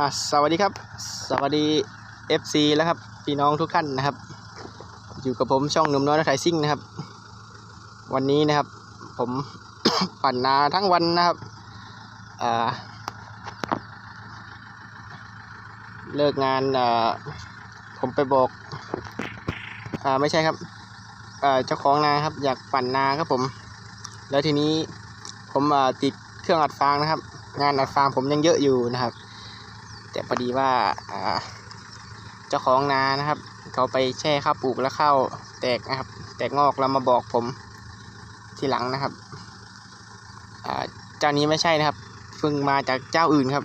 อะสวัสดีครับ สวัสดี FC แล้วครับ พี่น้องทุกท่านนะครับ อยู่กับผมช่องหนุ่มน้อยนักถ่ายซิ่งนะครับ วันนี้นะครับ ผม ปั่นนาทั้งวันนะครับอ่าเลิกงานอ่าผมไปบอกอ่าไม่ใช่ครับอ่าเจ้าของนาครับ อยากปั่นนาครับผม แล้วทีนี้ผมอ่าติดเครื่องอัดฟางนะครับ งานอัดฟางผมยังเยอะอยู่นะครับ แต่พอดีว่าเจ้าของนานะครับ เขาไปแช่ข้าวปลูกแล้วข้าวแตกนะครับ แตกงอกแล้วมาบอกผมทีหลังนะครับเจ้านี้ไม่ใช่นะครับเพิ่งมาจากเจ้าอื่นครับ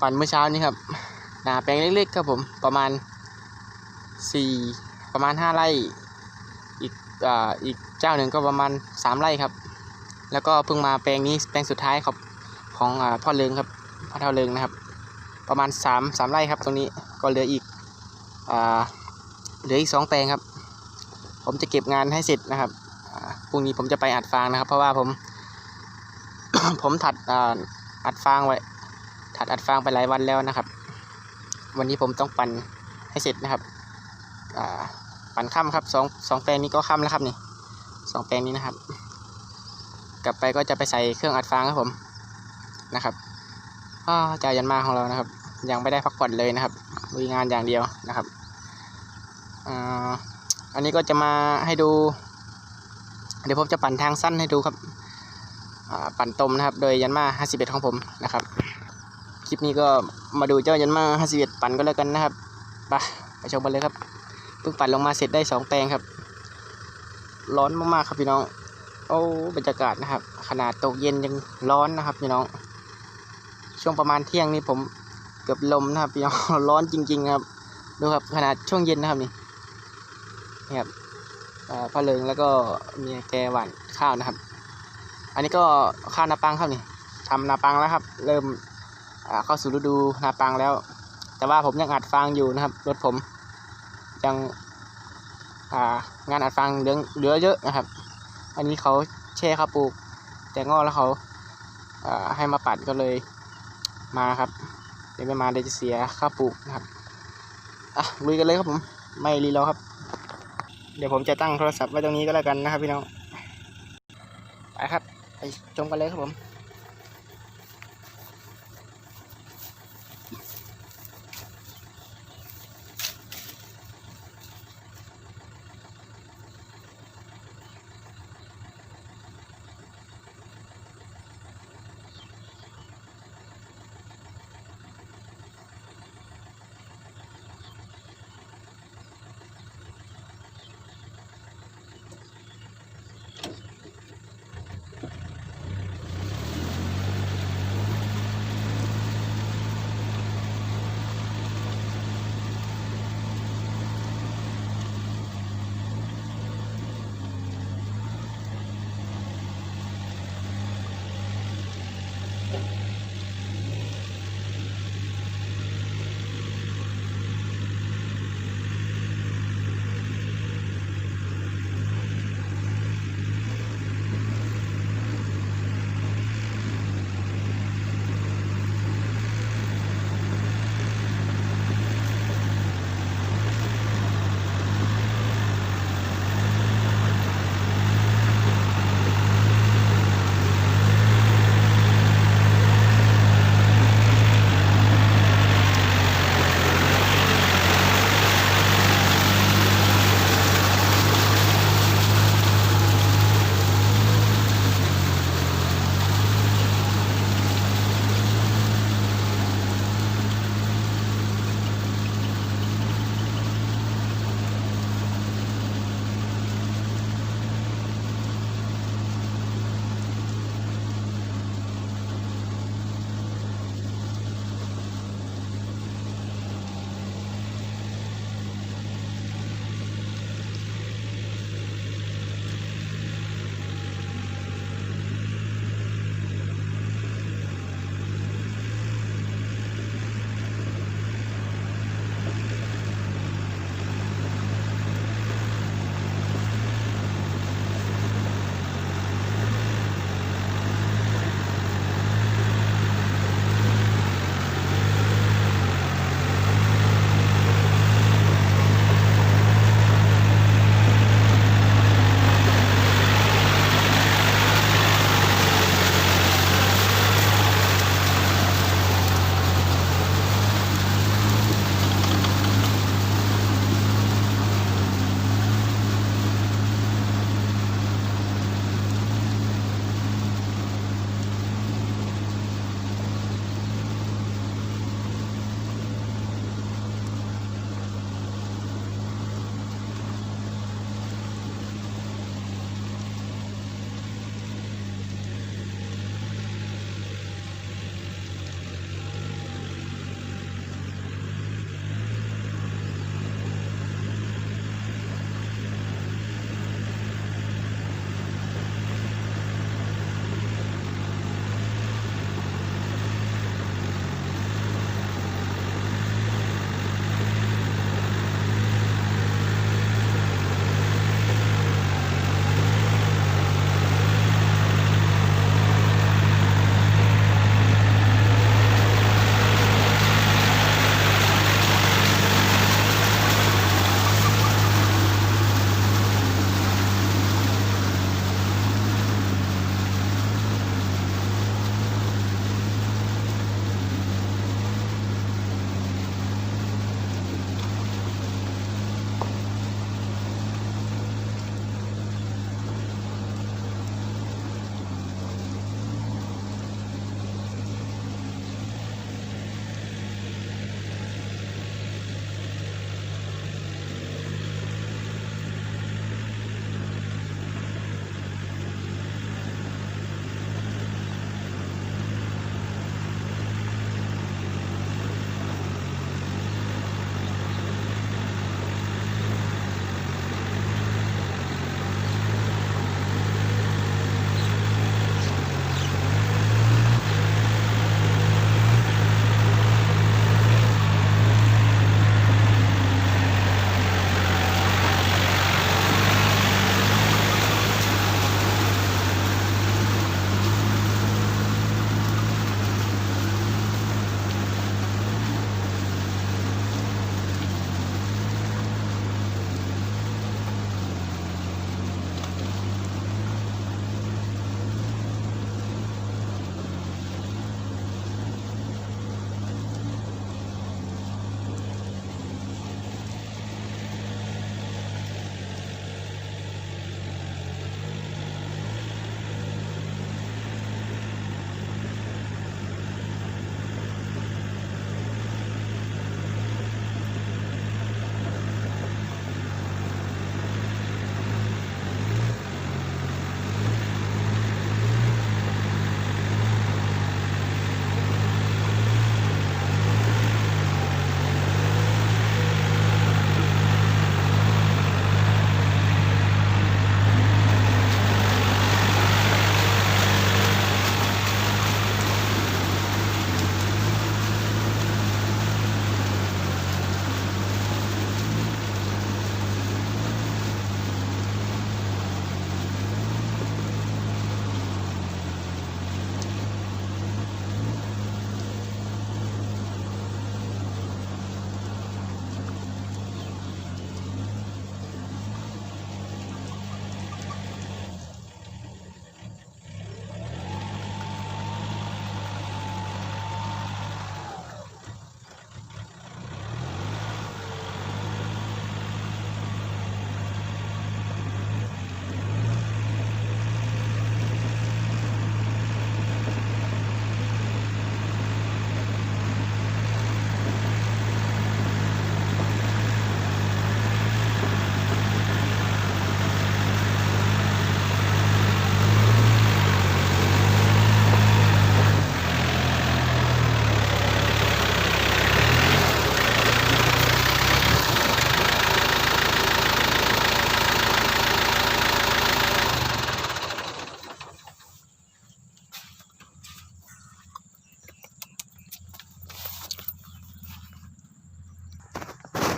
ปั่นเมื่อเช้านี้ครับนาแปลงเล็กๆครับผมประมาณสี่ประมาณห้าไร่อีกอ่าอีกเจ้าหนึ่งก็ประมาณสามไร่ครับ แล้วก็เพิ่งมาแปลงนี้แปลงสุดท้ายครับ ของอพ่อเลิงครับพ่อเท่าเลิงนะครับ ประมาณสามสามไร่ครับตรงนี้ก็เหลืออีกอเหลืออีกสองแปลงครับ ผมจะเก็บงานให้เสร็จนะครับพรุ่งนี้ผมจะไปอัดฟางนะครับ เพราะว่าผม ผมถัดอ,อัดฟางไว้ ถัดอัดฟางไปหลายวันแล้วนะครับ วันนี้ผมต้องปั่นให้เสร็จนะครับปั่นค่ำครับสองสองแปลงนี้ก็ค่ำแล้วครับนี่สองแปลงนี้นะครับ กลับไปก็จะไปใส่เครื่องอัดฟางครับผม นะครับก็จายันมาของเรานะครับ ยังไม่ได้พักผ่อนเลยนะครับลุยงานอย่างเดียวนะครับอันนี้ก็จะมาให้ดู เดี๋ยวผมจะปั่นทางสั้นให้ดูครับปั่นตมนะครับ โดยยันมา51 ของผมนะครับ คลิปนี้ก็มาดูเจ้ายันมา51 ปั่นก็แล้วกันนะครับไปไปชมกันเลยครับเพิ่งปั่นลงมาเสร็จได้สองแปลงครับ ร้อนมากๆครับพี่น้อง โอ้บรรยากาศนะครับ ขนาดตกเย็นยังร้อนนะครับพี่น้อง ช่วงประมาณเที่ยงนี่ผมเกือบลมนะครับพี่น้องร้อนจริง ๆ ครับ ดูครับขนาดช่วงเย็นนะครับนี่นี่ครับอ่าพ่อเลิงแล้วก็มีแกหว่านข้าวนะครับ อันนี้ก็ข้าวนาปังครับนี่ทำนาปังแล้วครับ เริ่มเข้าสู่ฤดูนาปังแล้ว แต่ว่าผมยังอัดฟางอยู่นะครับรถผมยังงานอัดฟางเหลือเหลือเยอะนะครับ อันนี้เขาแช่ข้าวปลูก แต่งอกแล้วเขาให้มาปัดก็เลย มาครับเดี๋ยวไม่มาเดี๋ยวจะเสียค่าปลูกนะครับอะลุยกันเลยครับผมไม่รีรอครับ เดี๋ยวผมจะตั้งโทรศัพท์ไว้ตรงนี้ก็แล้วกันนะครับพี่น้องไปครับ ไปชมกันเลยครับผม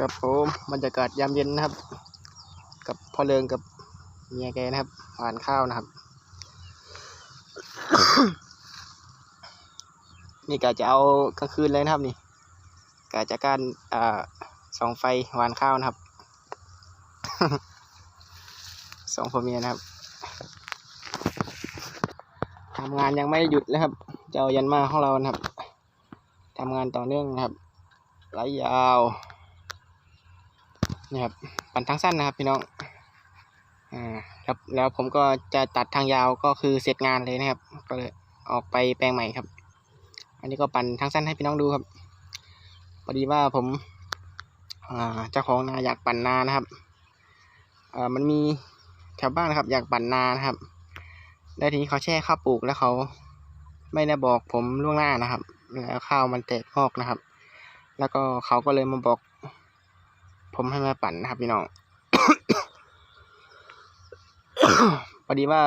กับผมบรรยากาศยามเย็นนะครับ กับพ่อเลิงกับเมียแกนะครับหวานข้าวนะครับ นี่กะจะเอากลางคืนเลยนะครับนี่กะจะการอ่าสองไฟหวานข้าวนะครับสองพ่อเมียนะครับทำงานยังไม่หยุดเลยครับ เจ้ายันมาของเรานะครับทำงานต่อเนื่องนะครับไหลยาว นี่ครับปั่นทางสั้นนะครับพี่น้องอ่าครับแล้วผมก็จะตัดทางยาวก็คือเสร็จงานเลยนะครับ ก็เลยออกไปแปลงใหม่ครับ อันนี้ก็ปั่นทางสั้นให้พี่น้องดูครับพอดีว่าผมเจ้าของนาอยากปั่นนานะครับมันมีแถวบ้านนะครับ อยากปั่นนานะครับแล้ทีนี้เขาแช่ข้าวปลูกแล้วเขาไม่ได้บอกผมล่วงหน้านะครับ แล้วข้าวมันแตกงอกนะครับ แล้วก็เขาก็เลยมาบอก ผมให้มาปั่นนะครับพี่น้องพอดีว่า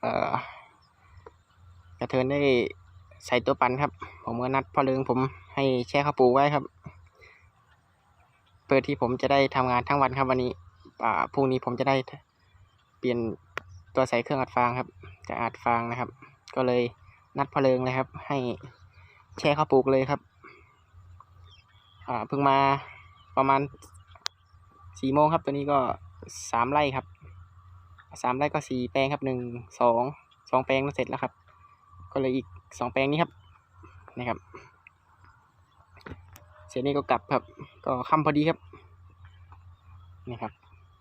เอ่อกระเทินได้ใส่ตัวปั่นครับ ผมก็นัดพ่อเลิงผมให้แช่ข้าวปูไว้ครับ เพื่อที่ผมจะได้ทำงานทั้งวันครับวันนี้ อ่าพรุ่งนี้ผมจะได้เปลี่ยนตัวใส่เครื่องอัดฟางครับจะอัดฟางนะครับ ก็เลยนัดพ่อเลิงเลยครับ ให้แช่ข้าวปูกเลยครับ อ่าเพิ่งมา ประมาณสี่โมงครับ ตัวนี้ก็สามไร่ครับสามไร่ก็สี่แปลงครับหนึ่งสองสองแปลงก็เสร็จแล้วครับ ก็เลยอีกสองแปลงนี้ครับนะครับ เสร็จนี้ก็กลับครับ ก็ค่ำพอดีครับนี่ครับ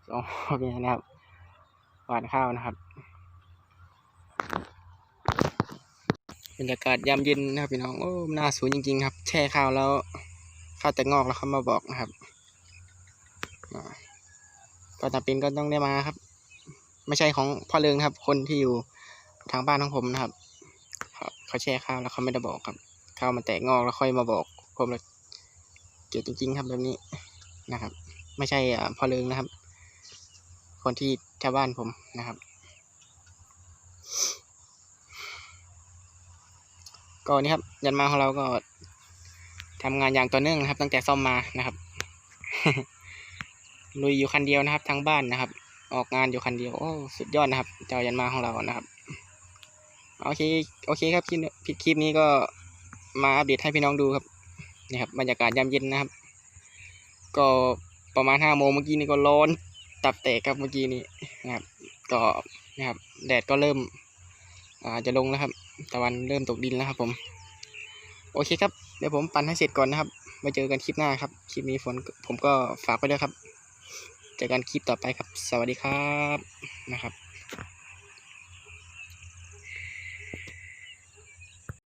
สองเป็นนะครับหวานข้าวนะครับบรรยากาศยามเย็นนะครับพี่น้องโอ้น่าสวยจริงๆครับ แช่ข้าวแล้ว ข้าวจะงอกแล้วเขามาบอกนะครับอ่าก็จำเป็นก็ต้องได้มาครับ ไม่ใช่ของพ่อเลิงครับ คนที่อยู่ทางบ้านของผมนะครับเขาแช่ข้าวแล้วเขาไม่ได้บอกครับข้าวมันแตกงอกแล้วค่อยมาบอกผมเลยเกลียดจริงๆครับแบบนี้นะครับ ไม่ใช่พ่อเลิงนะครับ คนที่ชาวบ้านผมนะครับ ก็นี่ครับ ยันมาของเราก็ ทำงานอย่างต่อเนื่องนะครับ ตั้งแต่ซ่อมมานะครับลุยอยู่คันเดียวนะครับ ทั้งบ้านนะครับ ออกงานอยู่คันเดียวโอ้สุดยอดนะครับเจ้ายันมาของเรานะครับโอเคโอเคครับคลิปคลิปนี้ก็มาอัปเดตให้พี่น้องดูครับนี่ครับบรรยากาศยามเย็นนะครับ ก็ประมาณห้าโมงเมื่อกี้นี่ก็ร้อนตับแตกครับเมื่อกี้นี้นะครับ ก็นะครับ แดดก็เริ่ม อ่าจะลงแล้วครับ ตะวันเริ่มตกดินแล้วครับผม โอเคครับ เดี๋ยวผมปั่นให้เสร็จก่อนนะครับไว้เจอกันคลิปหน้าครับ คลิปนี้ฝนผมก็ฝากไปด้วยครับ เจอกันคลิปต่อไปครับ สวัสดีครับนะครับ